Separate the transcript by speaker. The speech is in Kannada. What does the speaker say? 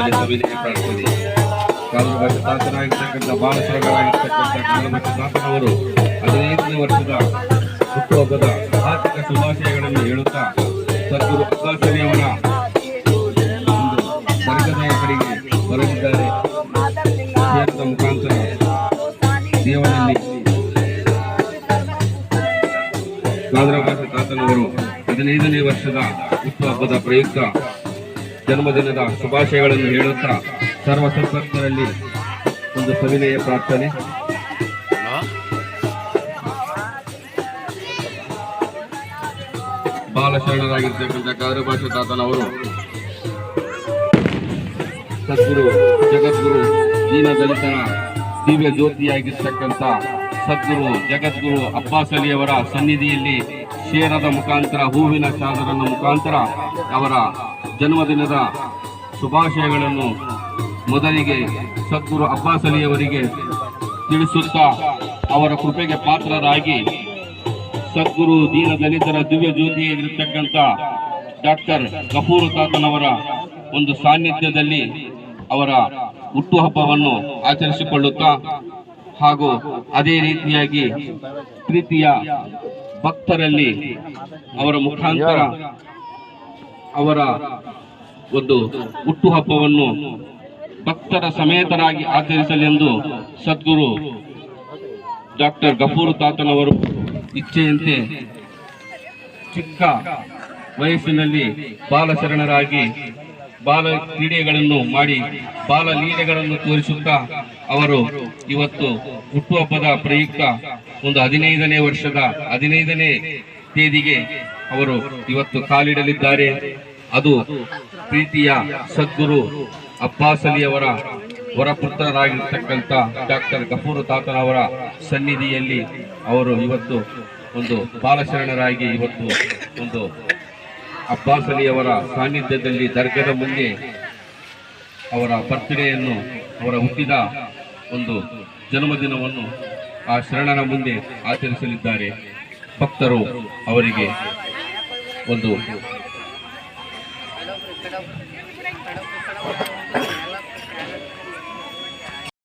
Speaker 1: ನಿಮ್ಮಲ್ಲಿ ಸವಿನಯ ಪ್ರಾರ್ಥನೆ ಕಾಲುಬಾಷ ತಾತನಾಗಿರ್ತಕ್ಕಂಥ ಬಾಲಸರಗಳಾಗಿರ್ತಕ್ಕಂಥ ಕಾಲುಬಾಷ ತಾತನವರು ಹದಿನೈದನೇ ವರ್ಷದ ಹುಟ್ಟುಹಬ್ಬದ ಆರ್ಥಿಕ ಶುಭಾಶಯಗಳನ್ನು ಹೇಳುತ್ತಾ ಸದ್ಗುರು ಅಬ್ಬಾಸರಿಯವರ ಒಂದು ಸ್ವರ್ಗದ ಕಡೆಗೆ ಬರಲಿದ್ದಾರೆ. ಕ್ಷೇತ್ರದ ಮುಖಾಂತರ ದೇವರಲ್ಲಿ ಕಾದರವಾಸ ತಾತನವರು ಹದಿನೈದನೇ ವರ್ಷದ ಹುಟ್ಟುಹಬ್ಬದ ಪ್ರಯುಕ್ತ ಜನ್ಮದಿನದ ಶುಭಾಶಯಗಳನ್ನು ಹೇಳುತ್ತಾ ಸರ್ವ ಸಂಪರ್ಕರಲ್ಲಿ ಒಂದು ಸವಿನಯ ಪ್ರಾರ್ಥನೆ. ಬಾಲಶರಣರಾಗಿರ್ತಕ್ಕಂಥ ಕಾದರಭಾಷ ತಾತನವರು, ಸದ್ಗುರು, ಜಗದ್ಗುರು ದೀನ ದಲಿತರ ದಿವ್ಯ ಜ್ಯೋತಿಯಾಗಿರ್ತಕ್ಕಂಥ ಸದ್ಗುರು, ಜಗದ್ಗುರು ಅಬ್ಬಾಸ್ ಅಲಿಯವರ ಸನ್ನಿಧಿಯಲ್ಲಿ ಶೇರದ ಮುಖಾಂತರ, ಹೂವಿನ ಚಾದರನ ಮುಖಾಂತರ ಅವರ ಜನ್ಮದಿನದ ಶುಭಾಶಯಗಳನ್ನು ಮೊದಲಿಗೆ ಸದ್ಗುರು ಅಬ್ಬಾಸ್ ಅಲಿಯವರಿಗೆ ತಿಳಿಸುತ್ತಾ ಅವರ ಕೃಪೆಗೆ ಪಾತ್ರರಾಗಿ ಸದ್ಗುರು ದೀನ ದಲಿತರ ದಿವ್ಯ ಜ್ಯೋತಿಯಲ್ಲಿರ್ತಕ್ಕಂಥ ಡಾಕ್ಟರ್ ಗಫೂರ್ ತಾತನವರ ಒಂದು ಸಾನ್ನಿಧ್ಯದಲ್ಲಿ ಅವರ ಹುಟ್ಟುಹಬ್ಬವನ್ನು ಆಚರಿಸಿಕೊಳ್ಳುತ್ತಾ ಹಾಗೂ ಅದೇ ರೀತಿಯಾಗಿ ಪ್ರೀತಿಯ ಭಕ್ತರಲ್ಲಿ ಅವರ ಮುಖಾಂತರ ಅವರ ಒಂದು ಹುಟ್ಟುಹಬ್ಬವನ್ನು ಭಕ್ತರ ಸಮೇತರಾಗಿ ಆಚರಿಸಲೆಂದು ಸದ್ಗುರು ಡಾಕ್ಟರ್ ಗಫೂರ್ ತಾತನವರು ಇಚ್ಛೆಯಂತೆ ಚಿಕ್ಕ ವಯಸ್ಸಿನಲ್ಲಿ ಬಾಲಶರಣರಾಗಿ ಬಾಲ ಕ್ರೀಡೆಗಳನ್ನು ಮಾಡಿ ಬಾಲ ಲೀಲೆಗಳನ್ನು ತೋರಿಸುತ್ತಾ ಅವರು ಇವತ್ತು ಹುಟ್ಟುಹಬ್ಬದ ಪ್ರಯುಕ್ತ ಒಂದು ಹದಿನೈದನೇ ವರ್ಷದ ಹದಿನೈದನೇ ತೇದಿಗೆ ಅವರು ಇವತ್ತು ಕಾಲಿಡಲಿದ್ದಾರೆ. ಅದು ಪ್ರೀತಿಯ ಸದ್ಗುರು ಅಬ್ಬಾಸ್ ಅಲಿಯವರ ವರಪುತ್ರರಾಗಿರ್ತಕ್ಕಂಥ ಡಾಕ್ಟರ್ ಗಫೂರ್ ತಾತನವರ ಸನ್ನಿಧಿಯಲ್ಲಿ ಅವರು ಇವತ್ತು ಒಂದು ಬಾಲಶರಣರಾಗಿ ಇವತ್ತು ಒಂದು ಅಬ್ಬಾಸ್ ಅಲಿಯವರ ಸಾನ್ನಿಧ್ಯದಲ್ಲಿ ದರ್ಗದ ಮುಂದೆ ಅವರ ಬರ್ತ್ಡೇಯನ್ನು ಅವರ ಹುಟ್ಟಿದ ಒಂದು ಜನ್ಮದಿನವನ್ನು ಆ ಶರಣರ ಮುಂದೆ ಆಚರಿಸಲಿದ್ದಾರೆ. ಭಕ್ತರು ಅವರಿಗೆ ಒಂದು మేడం